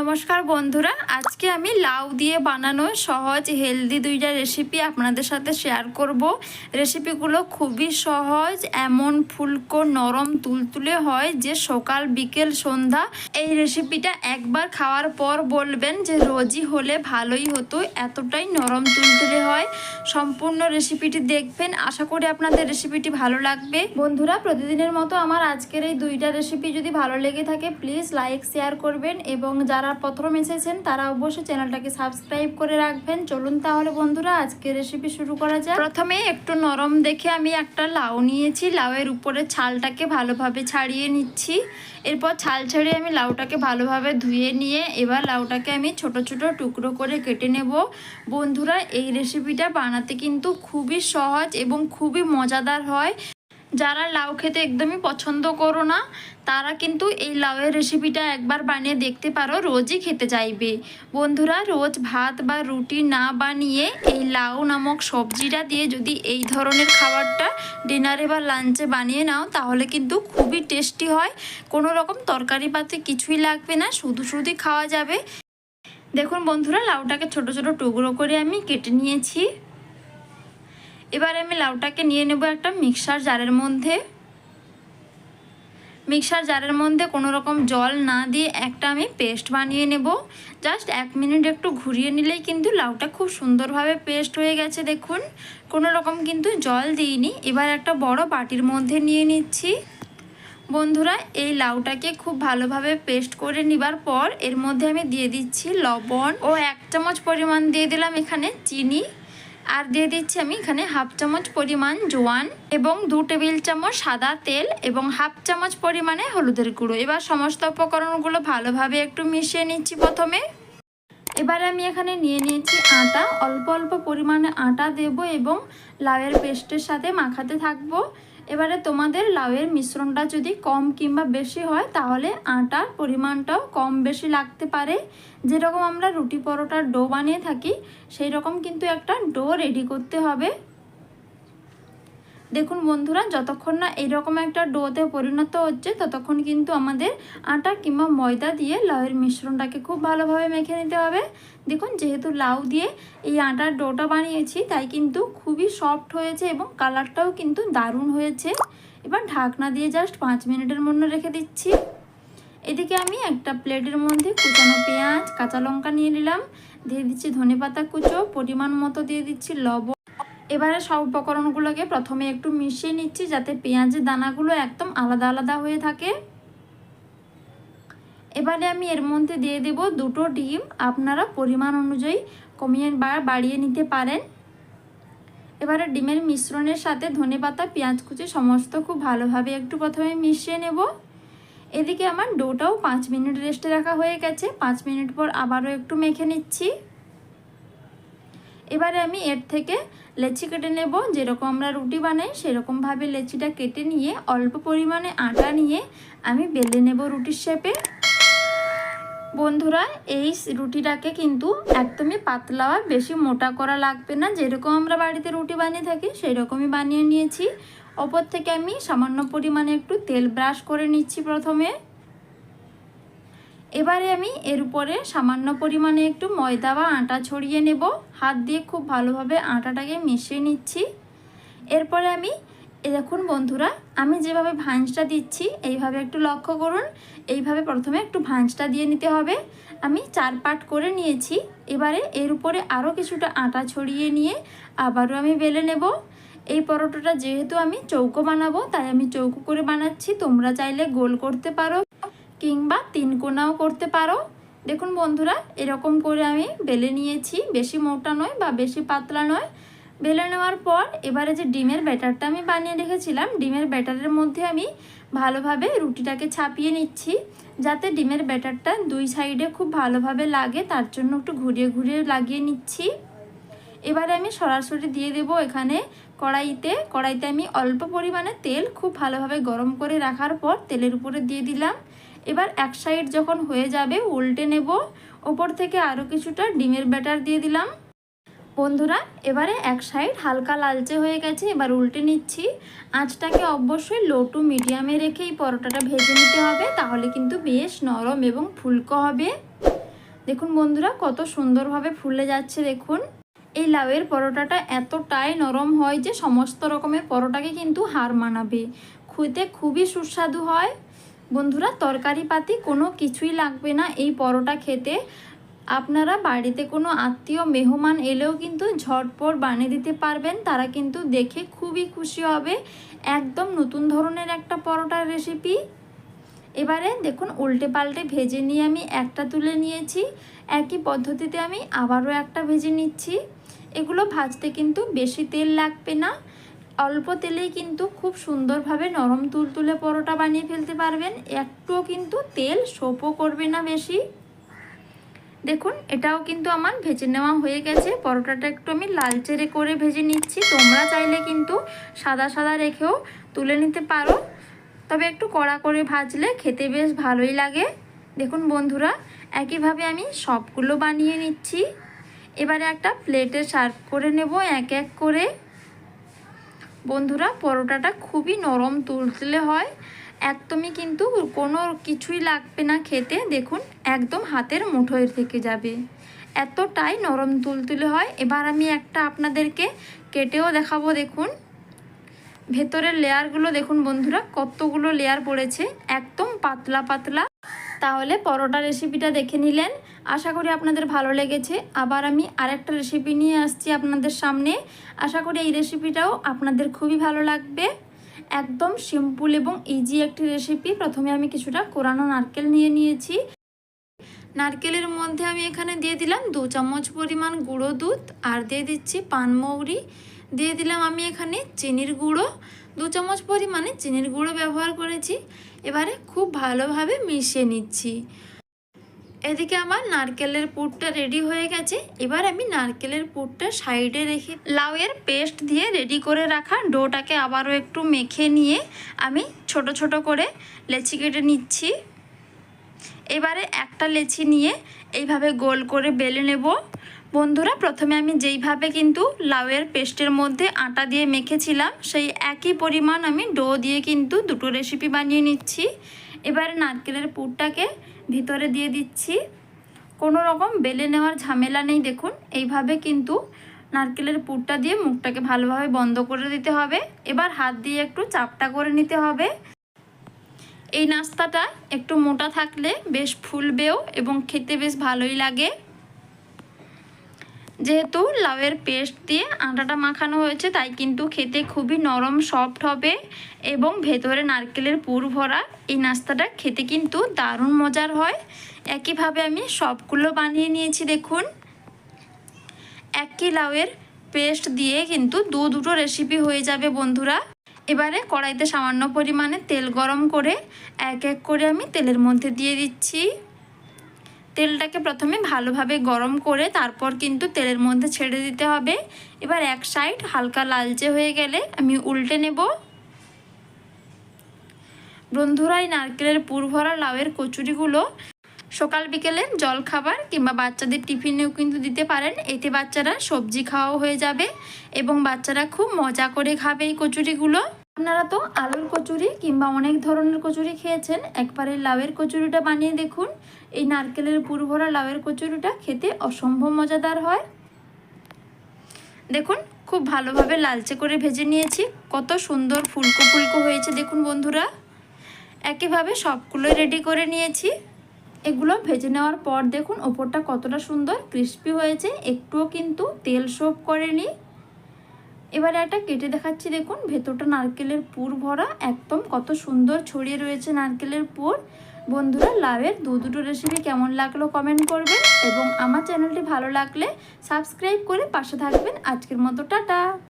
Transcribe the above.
নমস্কার বন্ধুরা, আজকে আমি লাউ দিয়ে বানানো সহজ হেলদি দুইটা রেসিপি আপনাদের সাথে শেয়ার করব। রেসিপিগুলো খুবই সহজ, এমন ফুলকো নরম তুলতুলে হয় যে সকাল, বিকেল, সন্ধ্যা। এই রেসিপিটা একবার খাওয়ার পর বলবেন যে রোজই হলে ভালোই হতো, এতটাই নরম তুলতুলে হয়। সম্পূর্ণ রেসিপিটি দেখবেন, আশা করি আপনাদের রেসিপিটি ভালো লাগবে। বন্ধুরা, প্রতিদিনের মতো আমার আজকের এই দুইটা রেসিপি যদি ভালো লেগে থাকে প্লিজ লাইক শেয়ার করবেন এবং যারা প্রথম এসেছেন, তারা অবশ্যই চ্যানেলটাকে সাবস্ক্রাইব করে রাখবেন। চলুন তাহলে বন্ধুরা আজকে রেসিপি শুরু করা যাক। প্রথমে একটু নরম দেখে আমি একটা লাউ নিয়েছি। লাউয়ের উপরে ছালটাকে ভালোভাবে ছাড়িয়ে নিচ্ছি। এরপর ছাল ছেড়ে আমি লাউটাকে ভালোভাবে ধুয়ে নিয়ে এবার লাউটাকে আমি ছোট ছোট টুকরো করে কেটে নেব। বন্ধুরা, এই রেসিপিটা বানাতে কিন্তু খুবই সহজ এবং খুবই মজাদার হয়। যারা লাউ খেতে একদমই পছন্দ করো না, তারা কিন্তু এই লাউয়ের রেসিপিটা একবার বানিয়ে দেখতে পারো, রোজই খেতে চাইবে। বন্ধুরা, রোজ ভাত বা রুটি না বানিয়ে এই লাউ নামক সবজিটা দিয়ে যদি এই ধরনের খাবারটা ডিনারে বা লাঞ্চে বানিয়ে নাও, তাহলে কিন্তু খুবই টেস্টি হয়। কোনো রকম তরকারি পাতে কিছুই লাগবে না, শুধু শুধুই খাওয়া যাবে। দেখুন বন্ধুরা, লাউটাকে ছোট ছোট টুকরো করে আমি কেটে নিয়েছি। এবার আমি লাউটাকে নিয়ে নেব একটা মিক্সার জারের মধ্যে। মিক্সার জারের মধ্যে কোনো রকম জল না দিয়ে একটা আমি পেস্ট বানিয়ে নেব। জাস্ট এক মিনিট একটু ঘুরিয়ে নিলেই কিন্তু লাউটা খুব সুন্দরভাবে পেস্ট হয়ে গেছে, দেখুন। কোনো রকম কিন্তু জল দিইনি। এবার একটা বড় বাটির মধ্যে নিয়ে নিচ্ছি। বন্ধুরা, এই লাউটাকে খুব ভালোভাবে পেস্ট করে নিবার পর এর মধ্যে আমি দিয়ে দিচ্ছি লবণ ও এক চামচ পরিমাণ দিয়ে দিলাম এখানে চিনি। আর দিয়ে দিচ্ছি আমি এখানে হাফ চামচ পরিমাণ জোয়ান এবং দু টেবিল চামচ সাদা তেল এবং হাফ চামচ পরিমাণে হলুদের গুঁড়ো। এবার সমস্ত উপকরণগুলো ভালোভাবে একটু মিশিয়ে নিচ্ছি প্রথমে। এবারে আমি এখানে নিয়ে নিয়েছি আটা। অল্প অল্প পরিমাণে আটা দেব এবং লাউয়ের পেস্টের সাথে মাখাতে থাকব। এবারে তোমাদের লাউয়ের মিশ্রণটা যদি কম কিংবা বেশি হয়, তাহলে আটার পরিমাণটাও কম বেশি লাগতে পারে। যেরকম আমরা রুটি পরোটার ডো বানিয়ে থাকি সেই রকম কিন্তু একটা ডো রেডি করতে হবে। দেখুন বন্ধুরা, যতক্ষণ না এইরকম একটা ডোতে পরিণত হচ্ছে, ততক্ষণ কিন্তু আমাদের আটা কিংবা ময়দা দিয়ে লাউয়ের মিশ্রণটাকে খুব ভালোভাবে মেখে নিতে হবে। দেখুন, যেহেতু লাউ দিয়ে এই আটার ডোটা বানিয়েছি, তাই কিন্তু খুবই সফট হয়েছে এবং কালারটাও কিন্তু দারুণ হয়েছে। এবার ঢাকনা দিয়ে জাস্ট পাঁচ মিনিটের মধ্যে রেখে দিচ্ছি। এদিকে আমি একটা প্লেটের মধ্যে কুচানো পেঁয়াজ, কাঁচা লঙ্কা নিয়ে নিলাম। দিয়ে দিচ্ছি ধনে পাতা কুচো, পরিমাণ মতো দিয়ে দিচ্ছি লবণ। এবারে সব উপকরণগুলোকে প্রথমে একটু মিশিয়ে নিচ্ছি যাতে পেঁয়াজের দানাগুলো একদম আলাদা আলাদা হয়ে থাকে। এবারে আমি এর মধ্যে দিয়ে দেব দুটো ডিম। আপনারা পরিমাণ অনুযায়ী কমিয়ে বা বাড়িয়ে নিতে পারেন। এবারে ডিমের মিশ্রণের সাথে ধনে পাতা পেঁয়াজ কুচি সমস্ত খুব ভালোভাবে একটু প্রথমে মিশিয়ে নেব। এদিকে আমার ডোটাও পাঁচ মিনিট রেস্টে রাখা হয়ে গেছে। পাঁচ মিনিট পর আবারও একটু মেখে নিচ্ছি। এবারে আমি এর থেকে লেচি কেটে নেব, যেরকম আমরা রুটি বানাই সেরকমভাবে লেচিটা কেটে নিয়ে অল্প পরিমাণে আটা নিয়ে আমি বেলে নেব রুটির শেপে বন্ধুরা, এই রুটিটাকে কিন্তু একদমই পাতলা আর বেশি মোটা করা লাগবে না, যেরকম আমরা বাড়িতে রুটি বানিয়ে থাকি সেই রকমই বানিয়ে নিয়েছি। ওপর থেকে আমি সামান্য পরিমাণে একটু তেল ব্রাশ করে নিচ্ছি প্রথমে। এবারে আমি এর উপরে সামান্য পরিমাণে একটু ময়দা বা আটা ছড়িয়ে নেব। হাত দিয়ে খুব ভালোভাবে আটাটাকে মিশিয়ে নিচ্ছি। এরপরে আমি দেখুন বন্ধুরা, আমি যেভাবে ভাঁজটা দিচ্ছি, এইভাবে একটু লক্ষ্য করুন, এইভাবে প্রথমে একটু ভাঁজটা দিয়ে নিতে হবে। আমি চার পাট করে নিয়েছি, এবারে এর উপরে আরও কিছুটা আটা ছড়িয়ে নিয়ে আবারও আমি বেলে নেব। এই পরোটাটা যেহেতু আমি চৌকো বানাবো, তাই আমি চৌকো করে বানাচ্ছি, তোমরা চাইলে গোল করতে পারো। কিংবা তিন কোনাও করতে পারো। দেখুন বন্ধুরা, এরকম করে আমি বেলে নিয়েছি। বেশি মোটা নয় বা বেশি পাতলা নয়। বেলে নেওয়ার পর এবারে যে ডিমের ব্যাটারটা আমি বানিয়ে রেখেছিলাম, ডিমের ব্যাটারের মধ্যে আমি ভালোভাবে রুটিটাকে ছাপিয়ে নিচ্ছি, যাতে ডিমের ব্যাটারটা দুই সাইডে খুব ভালোভাবে লাগে, তার জন্য একটু ঘুরিয়ে ঘুরিয়ে লাগিয়ে নিচ্ছি। এবারে আমি সরাসরি দিয়ে দেব এখানে কড়াইতে। কড়াইতে আমি অল্প পরিমাণে তেল, খুব ভালোভাবে গরম করে রাখার পর তেলের উপরে দিয়ে দিলাম। এবার এক সাইড যখন হয়ে যাবে, উল্টে নেব। ওপর থেকে আরও কিছুটা ডিমের ব্যাটার দিয়ে দিলাম। বন্ধুরা, এবারে এক সাইড হালকা লালচে হয়ে গেছে, এবার উল্টে নিচ্ছি। আঁচটাকে অবশ্যই লো টু মিডিয়ামে রেখে এই পরোটাটা ভেজে নিতে হবে, তাহলে কিন্তু বেশ নরম এবং ফুলকো হবে। দেখুন বন্ধুরা, কত সুন্দরভাবে ফুলে যাচ্ছে, দেখুন। এই লাউয়ের পরোটাটা এতটাই নরম হয় যে সমস্ত রকমের পরোটাকে কিন্তু হার মানাবে। খুঁতে খুবই সুস্বাদু হয়। বন্ধুরা তরকারি পাতি কোনো কিছুই লাগবে না। এই পরোটা খেতে আপনারা বাড়িতে কোনো আত্মীয়, মেহমান এলেও কিন্তু ঝটপট বানিয়ে দিতে পারবেন। তারা কিন্তু দেখে খুবই খুশি হবে। একদম নতুন ধরনের একটা পরোটার রেসিপি এবারে দেখুন উল্টে পাল্টে ভেজে নিয়ে আমি একটা তুলে নিয়েছি। একই পদ্ধতিতে আমি আবারও একটা ভেজে নিচ্ছি। এগুলো ভাজতে কিন্তু বেশি তেল লাগবে না। অল্প তেলেই কিন্তু খুব সুন্দরভাবে নরম তুলতুলে পরোটা বানিয়ে ফেলতে পারবেন। একটুও কিন্তু তেল সোপও করবে না বেশি। দেখুন, এটাও কিন্তু আমার ভেজে নেওয়া হয়ে গেছে। পরোটাটা একটু আমি লালচেরে করে ভেজে নিচ্ছি। তোমরা চাইলে কিন্তু সাদা সাদা রেখেও তুলে নিতে পারো। তবে একটু কড়া করে ভাজলে খেতে বেশ ভালোই লাগে। দেখুন বন্ধুরা, একইভাবে আমি সবগুলো বানিয়ে নিচ্ছি। এবারে একটা প্লেটে সার্ভ করে নেব এক এক করে। বন্ধুরা, পরোটাটা খুবই নরম তুলতুলে হয়। একদমই কিন্তু কোনো কিছুই লাগবে না খেতে। দেখুন, একদম হাতের মুঠোয় থেকে যাবে। এতটাই নরম তুলতুলে হয়। এবার আমি একটা আপনাদেরকে কেটেও দেখাবো, দেখুন। ভেতরের লেয়ারগুলো দেখুন বন্ধুরা, কতগুলো লেয়ার পড়েছে। একদম পাতলা পাতলা। তাহলে পরোটা রেসিপিটা দেখে নিলেন। আশা করি আপনাদের ভালো লেগেছে। আবার আমি আরেকটা রেসিপি নিয়ে আসছি আপনাদের সামনে। আশা করি এই রেসিপিটাও আপনাদের খুবই ভালো লাগবে। একদম সিম্পল এবং ইজি একটি রেসিপি প্রথমে আমি কিছুটা কোরানো নারকেল নিয়ে নিয়েছি। নারকেলের মধ্যে আমি এখানে দিয়ে দিলাম দু চামচ পরিমাণ গুঁড়ো দুধ আর দিয়ে দিচ্ছি পানমৌরি দিয়ে দিলাম আমি এখানে চিনির গুঁড়ো। দু চামচ পরিমাণে চিনির গুঁড়ো ব্যবহার করেছি। এবারে খুব ভালোভাবে মিশিয়ে নিচ্ছি। এদিকে আমার নারকেলের পুরটা রেডি হয়ে গেছে। এবার আমি নারকেলের পুরটা সাইডে রেখে লাউয়ের পেস্ট দিয়ে রেডি করে রাখা ডোটাকে আবারও একটু মেখে নিয়ে আমি ছোট ছোট করে লেচি কেটে নিচ্ছি। এবারে একটা লেচি নিয়ে এইভাবে গোল করে বেলে নেব। বন্ধুরা, প্রথমে আমি যেইভাবে কিন্তু লাউয়ের পেস্টের মধ্যে আটা দিয়ে মেখেছিলাম, সেই একই পরিমাণ আমি ডো দিয়ে কিন্তু দুটো রেসিপি বানিয়ে নিচ্ছি। এবারে নারকেলের পুরটাকে ভিতরে দিয়ে দিচ্ছি। কোনো রকম বেলে নেওয়ার ঝামেলা নেই, দেখুন। এইভাবে কিন্তু নারকেলের পুরটা দিয়ে মুখটাকে ভালোভাবে বন্ধ করে দিতে হবে। এবার হাত দিয়ে একটু চাপটা করে নিতে হবে। এই নাস্তাটা একটু মোটা থাকলে বেশ ফুলবেও এবং খেতে বেশ ভালোই লাগে। যেহেতু লাউয়ের পেস্ট দিয়ে আটাটা মাখানো হয়েছে, তাই কিন্তু খেতে খুবই নরম সফট হবে এবং ভেতরে নারকেলের পুর ভরা। এই নাস্তাটা খেতে কিন্তু দারুণ মজার হয়। একইভাবে আমি সবগুলো বানিয়ে নিয়েছি, দেখুন। একই লাউয়ের পেস্ট দিয়ে কিন্তু দু দুটো রেসিপি হয়ে যাবে, বন্ধুরা। এবারে কড়াইতে সামান্য পরিমাণে তেল গরম করে এক এক করে আমি তেলের মধ্যে দিয়ে দিচ্ছি। তেলটাকে প্রথমে ভালোভাবে গরম করে তারপর কিন্তু তেলের মধ্যে ছেড়ে দিতে হবে। এবার এক সাইড হালকা লালচে হয়ে গেলে আমি উল্টে নেব। বন্ধুরা, এই নারকেলের পুর ভরা লাউয়ের কচুরিগুলো সকাল বিকেলে জল খাবার কিংবা বাচ্চাদের টিফিনেও কিন্তু দিতে পারেন। এতে বাচ্চারা সবজি খাওয়াও হয়ে যাবে এবং বাচ্চারা খুব মজা করে খাবে এই কচুরিগুলো। আপনারা তো আলুর কচুরি কিংবা অনেক ধরনের কচুরি খেয়েছেন, একবারে লাউয়ের কচুরিটা বানিয়ে দেখুন। এই নারকেলের পুরভরা লাউয়ের কচুরিটা খেতে অসম্ভব মজাদার হয়। দেখুন, খুব ভালোভাবে লালচে করে ভেজে নিয়েছি। কত সুন্দর ফুলকো ফুলকো হয়েছে, দেখুন বন্ধুরা। একইভাবে সবগুলো রেডি করে নিয়েছি। এগুলো ভেজে নেওয়ার পর দেখুন, ওপরটা কতটা সুন্দর ক্রিস্পি হয়েছে। একটুও কিন্তু তেল সোপ করেনি। এবারে একটা কেটে দেখাচ্ছি, দেখুন। ভেতরটা নারকেলের পুর ভরা, একদম কত সুন্দর ছড়িয়ে রয়েছে নারকেলের পুর। বন্ধুরা লাভের দু দুটো রেসিপি কেমন লাগল কমেন্ট করবেন এবং আমার চ্যানেলটি ভালো লাগলে সাবস্ক্রাইব করে পাশে থাকবেন। আজকের মতো, টাটা!